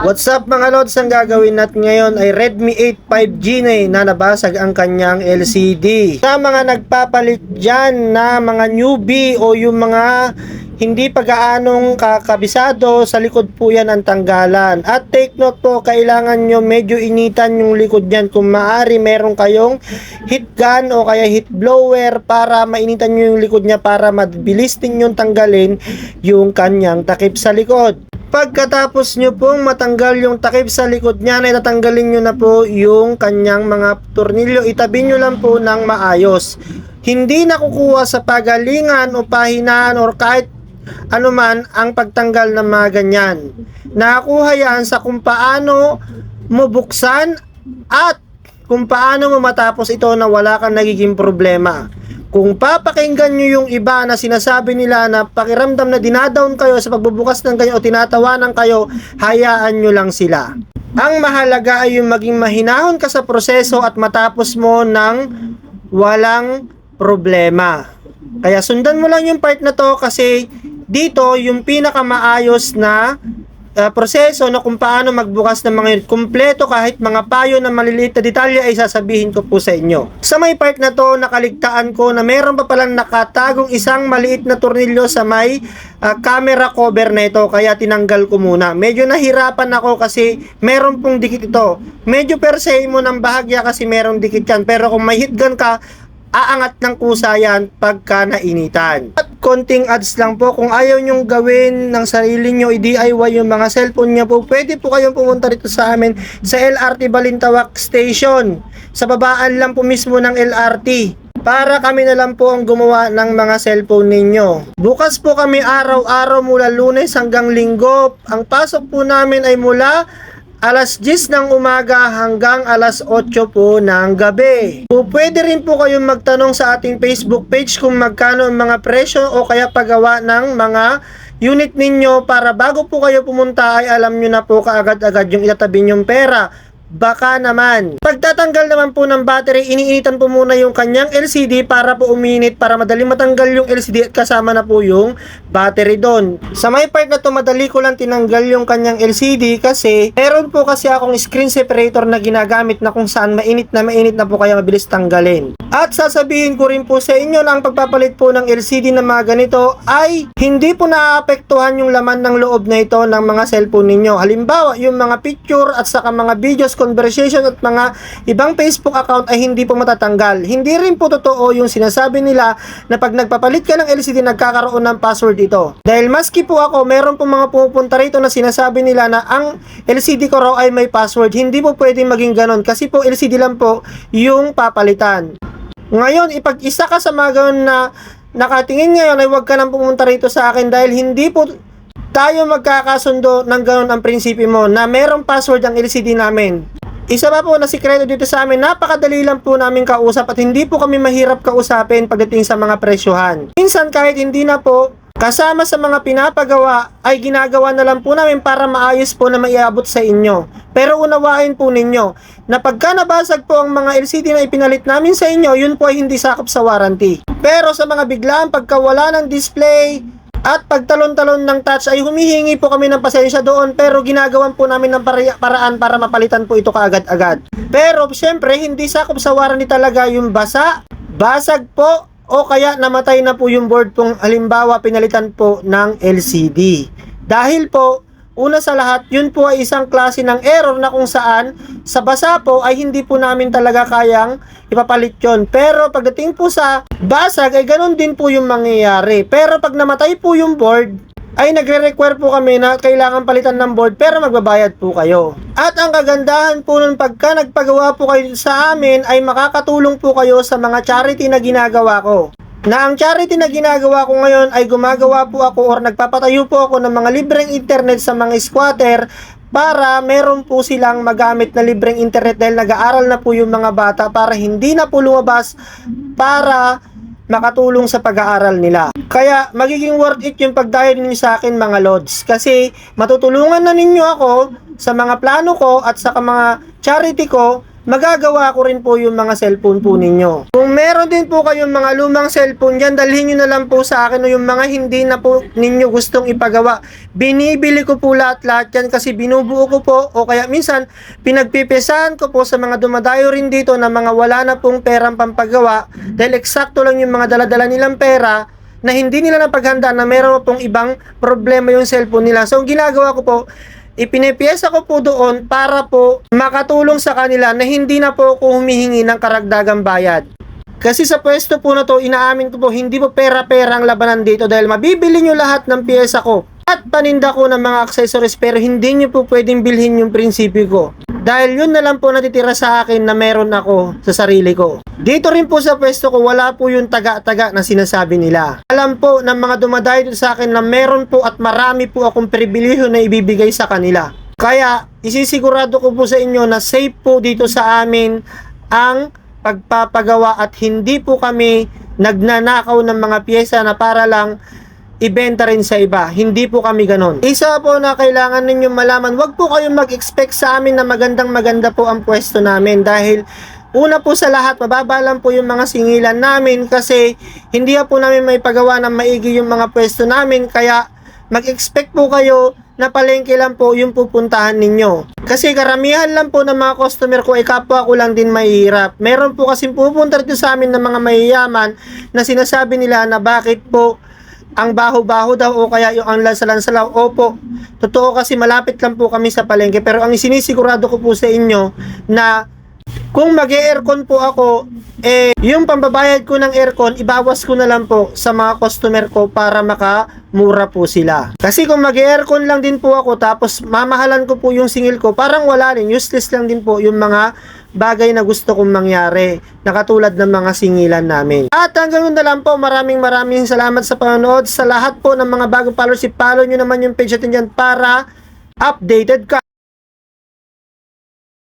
What's up mga lods? Ang gagawin natin ngayon ay Redmi 8 5G na eh, na nabasag ang kanyang LCD. Sa mga nagpapalit dyan na mga newbie o yung mga hindi pa gaanong kakabisado, sa likod po yan ang tanggalan. At take note po, kailangan nyo medyo initan yung likod yan. Kung maaari, meron kayong heat gun o kaya heat blower para mainitan nyo yung likod niya para mabilis din yung tanggalin yung kanyang takip sa likod. Pagkatapos nyo pong matanggal yung takip sa likod niya, na itatanggalin nyo na po yung kanyang mga tornilyo. Itabi nyo lang po ng maayos. Hindi nakukuha sa pagalingan o pahinaan or kahit anuman ang pagtanggal ng mga ganyan. Nakakuha yan sa kung paano mo buksan at kung paano mo matapos ito na wala kang nagiging problema. Kung papakinggan nyo yung iba na sinasabi nila na pakiramdam na dinadown kayo sa pagbubukas ng ganyan o tinatawanan kayo, hayaan nyo lang sila. Ang mahalaga ay yung maging mahinahon ka sa proseso at matapos mo ng walang problema. Kaya sundan mo lang yung part na to kasi dito yung pinakamaayos na uh, proseso na kung paano magbukas ng mga. Kumpleto kahit mga payo na maliliit na detalye ay sasabihin ko po sa inyo. Sa may part na to, nakaligtaan ko na meron pa palang nakatagong isang maliit na tornilyo sa may uh, camera cover na ito kaya tinanggal ko muna. Medyo nahirapan ako kasi meron pong dikit ito. Medyo per se mo ng bahagya kasi meron dikit yan. Pero kung may hit gun ka, aangat ng kusa yan pagka nainitan. At konting ads lang po, kung ayaw nyong gawin ng sarili nyo, i-DIY yung mga cellphone nyo po, pwede po kayong pumunta rito sa amin sa LRT Balintawak Station. Sa babaan lang po mismo ng LRT para kami na lang po ang gumawa ng mga cellphone ninyo. Bukas po kami araw-araw mula lunes hanggang linggo. Ang pasok po namin ay mula alas 10 ng umaga hanggang alas 8 po ng gabi. O pwede rin po kayong magtanong sa ating Facebook page kung magkano ang mga presyo o kaya paggawa ng mga unit ninyo para bago po kayo pumunta ay alam nyo na po kaagad-agad yung itatabi nyong pera. Baka naman. Pagtatanggal naman po ng battery, iniinitan po muna yung kanyang LCD para po uminit para madali matanggal yung LCD at kasama na po yung battery doon. Sa may part na to, madali ko lang tinanggal yung kanyang LCD kasi meron po kasi akong screen separator na ginagamit na kung saan mainit na mainit na po kaya mabilis tanggalin. At sasabihin ko rin po sa inyo na ang pagpapalit po ng LCD na mga ganito ay hindi po naapektuhan yung laman ng loob na ito ng mga cellphone ninyo. Halimbawa, yung mga picture at saka mga videos conversation at mga ibang Facebook account ay hindi po matatanggal. Hindi rin po totoo yung sinasabi nila na pag nagpapalit ka ng LCD nagkakaroon ng password ito. Dahil maski po ako, meron po mga pumupunta rito na sinasabi nila na ang LCD ko raw ay may password. Hindi po pwedeng maging ganon kasi po LCD lang po yung papalitan. Ngayon, ipag-isa ka sa mga ganon na nakatingin ngayon ay huwag ka nang pumunta rito sa akin dahil hindi po tayo magkakasundo ng ganun ang prinsipyo mo na merong password ang LCD namin. Isa pa po na sikreto dito sa amin, napakadali lang po namin kausap at hindi po kami mahirap kausapin pagdating sa mga presyohan. Minsan kahit hindi na po, kasama sa mga pinapagawa ay ginagawa na lang po namin para maayos po na maiabot sa inyo. Pero unawain po ninyo na pagka nabasag po ang mga LCD na ipinalit namin sa inyo, yun po ay hindi sakop sa warranty. Pero sa mga biglaan pagkawala ng display, at pagtalon-talon ng touch ay humihingi po kami ng pasensya doon pero ginagawan po namin ng para- paraan para mapalitan po ito kaagad-agad. Pero syempre hindi sakop sa warranty talaga yung basa, basag po o kaya namatay na po yung board kung halimbawa pinalitan po ng LCD. Dahil po Una sa lahat, yun po ay isang klase ng error na kung saan sa basa po ay hindi po namin talaga kayang ipapalit yon. Pero pagdating po sa basag ay ganun din po yung mangyayari. Pero pag namatay po yung board, ay nagre-require po kami na kailangan palitan ng board pero magbabayad po kayo. At ang kagandahan po nun pagka nagpagawa po kayo sa amin ay makakatulong po kayo sa mga charity na ginagawa ko na ang charity na ginagawa ko ngayon ay gumagawa po ako or nagpapatayo po ako ng mga libreng internet sa mga squatter para meron po silang magamit na libreng internet dahil nag-aaral na po yung mga bata para hindi na po lumabas para makatulong sa pag-aaral nila. Kaya magiging worth it yung pagdahil ninyo sa akin mga lods kasi matutulungan na ninyo ako sa mga plano ko at sa mga charity ko magagawa ko rin po yung mga cellphone po ninyo. Kung meron din po kayong mga lumang cellphone dyan, dalhin nyo na lang po sa akin o yung mga hindi na po ninyo gustong ipagawa. Binibili ko po lahat-lahat yan kasi binubuo ko po o kaya minsan pinagpipisahan ko po sa mga dumadayo rin dito na mga wala na pong perang pampagawa dahil eksakto lang yung mga daladala nilang pera na hindi nila napaghanda na meron pong ibang problema yung cellphone nila. So, ang ginagawa ko po, ipinipiyesa ko po doon para po makatulong sa kanila na hindi na po ako humihingi ng karagdagang bayad. Kasi sa pwesto po na to, inaamin ko po, hindi po pera-pera ang labanan dito dahil mabibili nyo lahat ng piyesa ko at paninda ko ng mga accessories pero hindi nyo po pwedeng bilhin yung prinsipyo ko. Dahil yun na lang po natitira sa akin na meron ako sa sarili ko. Dito rin po sa pwesto ko, wala po yung taga-taga na sinasabi nila. Alam po ng mga dumadayo sa akin na meron po at marami po akong pribilehiyo na ibibigay sa kanila. Kaya, isisigurado ko po sa inyo na safe po dito sa amin ang pagpapagawa at hindi po kami nagnanakaw ng mga pyesa na para lang ibenta rin sa iba. Hindi po kami ganon. Isa po na kailangan ninyong malaman, wag po kayong mag-expect sa amin na magandang maganda po ang pwesto namin dahil Una po sa lahat, mababa lang po yung mga singilan namin kasi hindi po namin may pagawa ng maigi yung mga pwesto namin kaya mag-expect po kayo na palengke lang po yung pupuntahan ninyo. Kasi karamihan lang po ng mga customer ko ay kapwa ko lang din mahihirap. Meron po kasi pupunta dito sa amin ng mga mayayaman na sinasabi nila na bakit po ang baho-baho daw o kaya yung ang lansa-lansalaw. Opo, totoo kasi malapit lang po kami sa palengke pero ang sinisigurado ko po sa inyo na kung mag aircon po ako, eh, yung pambabayad ko ng aircon, ibawas ko na lang po sa mga customer ko para makamura po sila. Kasi kung mag aircon lang din po ako, tapos mamahalan ko po yung singil ko, parang wala rin, useless lang din po yung mga bagay na gusto kong mangyari, na katulad ng mga singilan namin. At hanggang yun na lang po, maraming maraming salamat sa panonood. Sa lahat po ng mga bagong followers, i-follow nyo naman yung page natin dyan para updated ka.